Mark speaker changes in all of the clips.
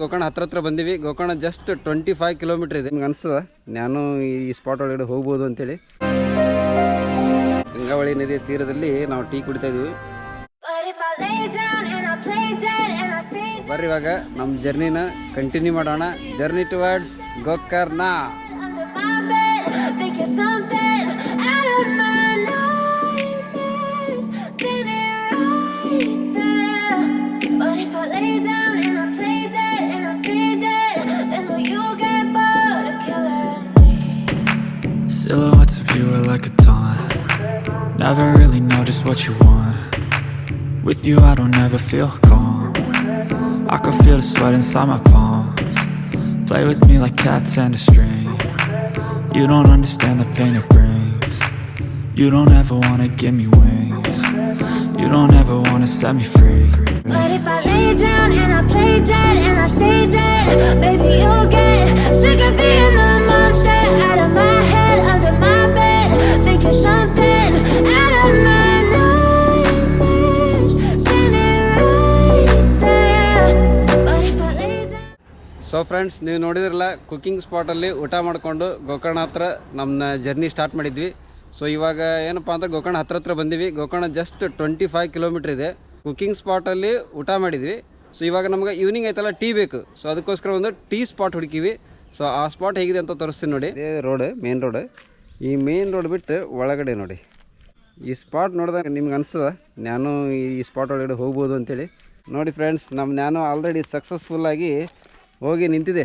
Speaker 1: ಗೋಕರ್ಣ ಹತ್ರ ಹತ್ರ ಬಂದೀವಿ. Gokarna just twenty five kilometre ಇದೆ. ನಿಮ್ಗೆ ಅನಿಸ್ತದ? ನಾನು ಈ ಸ್ಪಾಟ್ ಒಳಗಡೆ ಹೋಗ್ಬೋದು ಅಂತೇಳಿ. ಗಂಗಾವಳಿ ನದಿ ತೀರದಲ್ಲಿ ನಾವು ಟೀ ಕುಡಿತಾ ಇದೀವಿ. ಬರ್ರಿ ಇವಾಗ ನಮ್ಮ ಜರ್ನಿನ ಕಂಟಿನ್ಯೂ ಮಾಡೋಣ. Journey towards Gokarna.
Speaker 2: Silhouettes of you are like a taunt. Never really know just what you want. With you, I don't ever feel calm. I can feel the sweat inside my palms. Play with me like cats and a string. You don't understand the pain it brings. You don't ever wanna give me wings. You don't ever wanna set me free.
Speaker 3: But if I lay down and I play dead and I stay dead, baby, you'll get sick of being the
Speaker 1: friends ನೀವು ನೋಡಿದ್ರಲ್ಲ cooking ಸ್ಪಾಟಲ್ಲಿ ಊಟ ಮಾಡಿಕೊಂಡು ಗೋಕರ್ಣ ಹತ್ರ ನಮ್ಮ journey start ಮಾಡಿದ್ವಿ. So ಇವಾಗ ಏನಪ್ಪ ಅಂದ್ರೆ ಗೋಕರ್ಣ ಹತ್ರ ಹತ್ರ ಬಂದೀವಿ. Gokarna just twenty five kilometre ಇದೆ ಕುಕ್ಕಿಂಗ್ ಸ್ಪಾಟಲ್ಲಿ ಊಟ ಮಾಡಿದ್ವಿ. ಸೊ ಇವಾಗ ನಮ್ಗೆ ಈವ್ನಿಂಗ್ ಆಯ್ತಲ್ಲ ಟೀ ಬೇಕು. ಸೊ ಅದಕ್ಕೋಸ್ಕರ ಒಂದು ಟೀ ಸ್ಪಾಟ್ ಹುಡುಕಿವಿ ಸೊ ಆ ಸ್ಪಾಟ್ ಹೇಗಿದೆ ಅಂತ ತೋರಿಸ್ತೀನಿ ನೋಡಿ. ಇದೇ ರೋಡ್ ಮೇನ್ ರೋಡ್ ಈ ಮೇನ್ ರೋಡ್ ಬಿಟ್ಟು ಒಳಗಡೆ ನೋಡಿ. ಈ ಸ್ಪಾಟ್ ನೋಡಿದಾಗ ನಿಮ್ಗೆ ಅನಿಸ್ತದ? ನಾನು ಈ ಸ್ಪಾಟ್ ಒಳಗಡೆ ಹೋಗ್ಬೋದು ಅಂತೇಳಿ. ನೋಡಿ ಫ್ರೆಂಡ್ಸ್ ನಮ್ಮ ನಾನು ಆಲ್ರೆಡಿ ಸಕ್ಸಸ್ಫುಲ್ಲಾಗಿ ಹೋಗಿ ನಿಂತಿದೆ.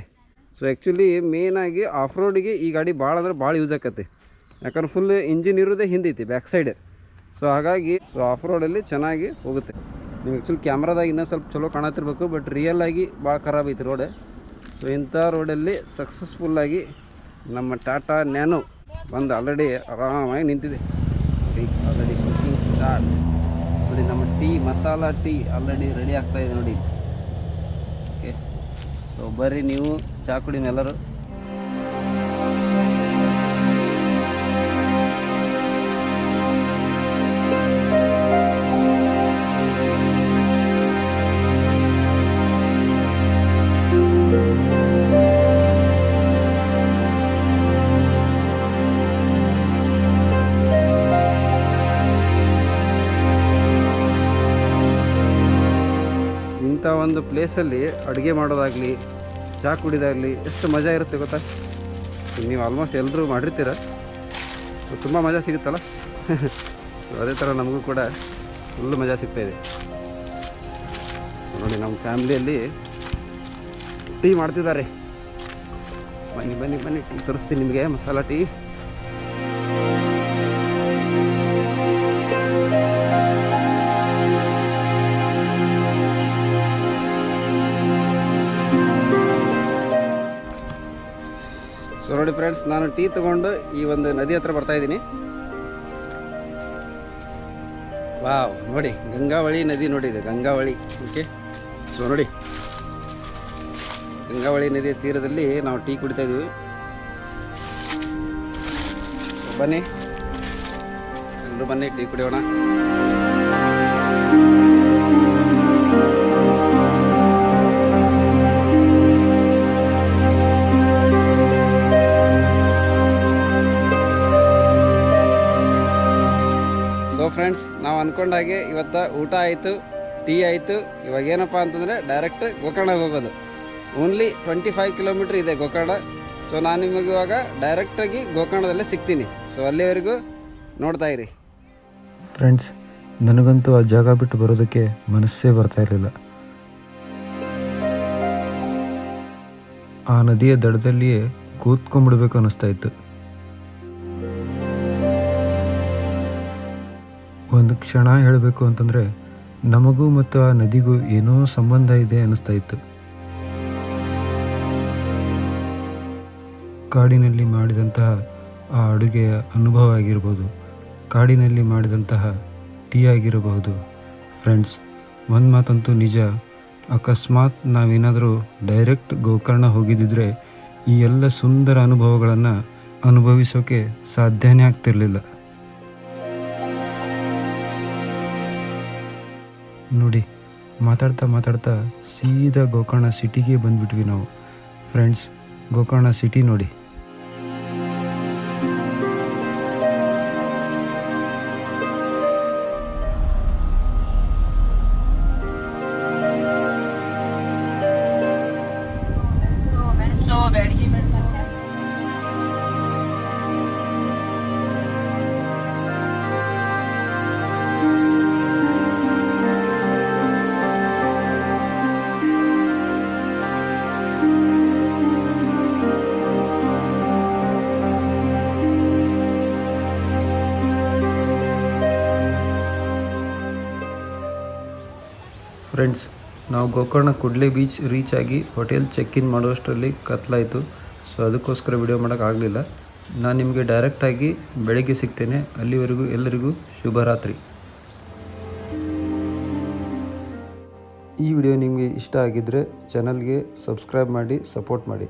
Speaker 1: ಸೊ ಆ್ಯಕ್ಚುಲಿ ಮೇನಾಗಿ ಆಫ್ ರೋಡಿಗೆ ಈ ಗಾಡಿ ಭಾಳ ಅಂದ್ರೆ ಭಾಳ ಯೂಸ್ ಆಕತ್ತೆ. ಯಾಕಂದ್ರೆ ಫುಲ್ ಇಂಜಿನ್ ಇರೋದೇ ಹಿಂದೈತಿ ಬ್ಯಾಕ್ ಸೈಡ್ ಸೊ ಹಾಗಾಗಿ ಸೊ ಆಫ್ ರೋಡಲ್ಲಿ ಚೆನ್ನಾಗಿ ಹೋಗುತ್ತೆ. ನೀವು ಆ್ಯಕ್ಚುಲಿ ಕ್ಯಾಮ್ರಾದಾಗ ಇನ್ನೂ ಸ್ವಲ್ಪ ಚಲೋ ಕಾಣತ್ತಿರ್ಬೇಕು ಬಟ್ ರಿಯಲ್ ಆಗಿ ಭಾಳ ಖರಾಬ್ ಐತಿ ರೋಡ್ ಸೊ ಇಂಥ ರೋಡಲ್ಲಿ ಸಕ್ಸಸ್ಫುಲ್ಲಾಗಿ ನಮ್ಮ ಟಾಟಾ ನ್ಯಾನೋ ಒಂದು ಆಲ್ರೆಡಿ ಆರಾಮಾಗಿ ನಿಂತಿದೆ. ಆಲ್ರೆಡಿ ಸ್ಟಾರ್ಟ್ ನೋಡಿ, ನಮ್ಮ tea, masala tea already ready ಆಗ್ತಾ ಇದೆ ನೋಡಿ. ಸೊ ಬರ್ರಿ ನೀವು ಚಾ ಕುಡಿ ಎಲ್ಲರೂ. ಒಂದು ಪ್ಲೇಸಲ್ಲಿ ಅಡುಗೆ ಮಾಡೋದಾಗಲಿ ಚಹಾ ಕುಡಿದಾಗಲಿ ಎಷ್ಟು ಮಜಾ ಇರುತ್ತೆ ಗೊತ್ತಾ? ನೀವು ಆಲ್ಮೋಸ್ಟ್ ಎಲ್ಲರೂ ಮಾಡಿರ್ತೀರ. ತುಂಬ ಮಜಾ ಸಿಗುತ್ತಲ್ಲ? ಅದೇ ಥರ ನಮಗೂ ಕೂಡ ಫುಲ್ ಮಜಾ ಸಿಗ್ತಾಯಿದೆ ನೋಡಿ, ನಮ್ಮ ಫ್ಯಾಮ್ಲಿಯಲ್ಲಿ ಟೀ ಮಾಡ್ತಿದ್ದಾರೆ. ಬನ್ನಿ ಬನ್ನಿ ಬನ್ನಿ ಟೀ ತರಿಸ್ತೀನಿ ನಿಮಗೆ ಮಸಾಲ ಟೀ. ನೋಡಿ ಫ್ರೆಂಡ್ಸ್ ನಾನು ಟೀ ತಗೊಂಡು ಈ ಒಂದು ನದಿ ಹತ್ರ ಬರ್ತಾ ಇದ್ದೀನಿ. ವಾವ್, ನೋಡಿ, ಗಂಗಾವಳಿ ನದಿ ನೋಡಿ ಇದು, ಗಂಗಾವಳಿ ಓಕೆ ಸೊ ನೋಡಿ, ಗಂಗಾವಳಿ ನದಿ ತೀರದಲ್ಲಿ ನಾವು ಟೀ ಕುಡಿತಾ ಇದ್ದೀವಿ. ಬನ್ನಿ, ಎಲ್ಲರೂ ಬನ್ನಿ, ಟೀ ಕುಡಿಯೋಣ. ಫ್ರೆಂಡ್ಸ್ ನಾವು ಅಂದ್ಕೊಂಡಾಗೆ ಇವತ್ತು ಊಟ ಆಯಿತು, ಟೀ ಆಯಿತು. ಇವಾಗ ಏನಪ್ಪ ಅಂತಂದರೆ ಡೈರೆಕ್ಟ್ ಗೋಕರ್ಣಗೆ ಹೋಗೋದು. ಓನ್ಲಿ ಟ್ವೆಂಟಿ ಫೈವ್ ಕಿಲೋಮೀಟ್ರ್ ಇದೆ ಗೋಕರ್ಣ. ಸೊ ನಾನು ನಿಮಗೆ ಇವಾಗ ಡೈರೆಕ್ಟಾಗಿ ಗೋಕರ್ಣದಲ್ಲೇ ಸಿಗ್ತೀನಿ. ಸೊ ಅಲ್ಲಿವರೆಗೂ ನೋಡ್ತಾ ಇರಿ.
Speaker 4: ಫ್ರೆಂಡ್ಸ್ ನನಗಂತೂ ಆ ಜಾಗ ಬಿಟ್ಟು ಬರೋದಕ್ಕೆ ಮನಸ್ಸೇ ಬರ್ತಾ ಇರಲಿಲ್ಲ. ಆ ನದಿಯ ದಡದಲ್ಲಿಯೇ ಕೂತ್ಕೊಂಡ್ಬಿಡ್ಬೇಕು ಅನ್ನಿಸ್ತಾ ಇತ್ತು. ಒಂದು ಕ್ಷಣ ಹೇಳಬೇಕು ಅಂತಂದರೆ ನಮಗೂ ಮತ್ತು ಆ ನದಿಗೂ ಏನೋ ಸಂಬಂಧ ಇದೆ ಅನ್ನಿಸ್ತಾ ಇತ್ತು. ಕಾಡಿನಲ್ಲಿ ಮಾಡಿದಂತಹ ಆ ಅಡುಗೆಯ ಅನುಭವ ಆಗಿರ್ಬೋದು, ಕಾಡಿನಲ್ಲಿ ಮಾಡಿದಂತಹ ಟೀ ಆಗಿರಬಹುದು ಫ್ರೆಂಡ್ಸ್, ಒಂದು ಮಾತಂತೂ ನಿಜ, ಅಕಸ್ಮಾತ್ ನಾವೇನಾದರೂ ಡೈರೆಕ್ಟ್ ಗೋಕರ್ಣ ಹೋಗಿದ್ದಿದ್ರೆ ಈ ಎಲ್ಲ ಸುಂದರ ಅನುಭವಗಳನ್ನು ಅನುಭವಿಸೋಕೆ ಸಾಧ್ಯನೇ ಆಗ್ತಿರಲಿಲ್ಲ. ನೋಡಿ ಮಾತಾಡ್ತಾ ಮಾತಾಡ್ತಾ ಸೀದಾ ಗೋಕರ್ಣ ಸಿಟಿಗೆ ಬಂದ್ಬಿಟ್ವಿ ನಾವು. ಫ್ರೆಂಡ್ಸ್ ಗೋಕರ್ಣ ಸಿಟಿ ನೋಡಿ. ಫ್ರೆಂಡ್ಸ್ ನಾವು ಗೋಕರ್ಣ ಕುಡ್ಲೆ ಬೀಚ್ ರೀಚ್ ಆಗಿ ಹೋಟೆಲ್ ಚೆಕ್ ಇನ್ ಮಾಡುವಷ್ಟರಲ್ಲಿ ಕತ್ಲಾಯಿತು. ಸೊ ಅದಕ್ಕೋಸ್ಕರ ವಿಡಿಯೋ ಮಾಡೋಕ್ಕಾಗಲಿಲ್ಲ ನಾನು ನಿಮಗೆ ಡೈರೆಕ್ಟಾಗಿ ಬೆಳಗ್ಗೆ ಸಿಗ್ತೇನೆ. ಅಲ್ಲಿವರೆಗೂ ಎಲ್ಲರಿಗೂ ಶುಭರಾತ್ರಿ. ಈ ವಿಡಿಯೋ ನಿಮಗೆ ಇಷ್ಟ ಆಗಿದ್ದರೆ ಚಾನಲ್ಗೆ ಸಬ್ಸ್ಕ್ರೈಬ್ ಮಾಡಿ ಸಪೋರ್ಟ್ ಮಾಡಿ.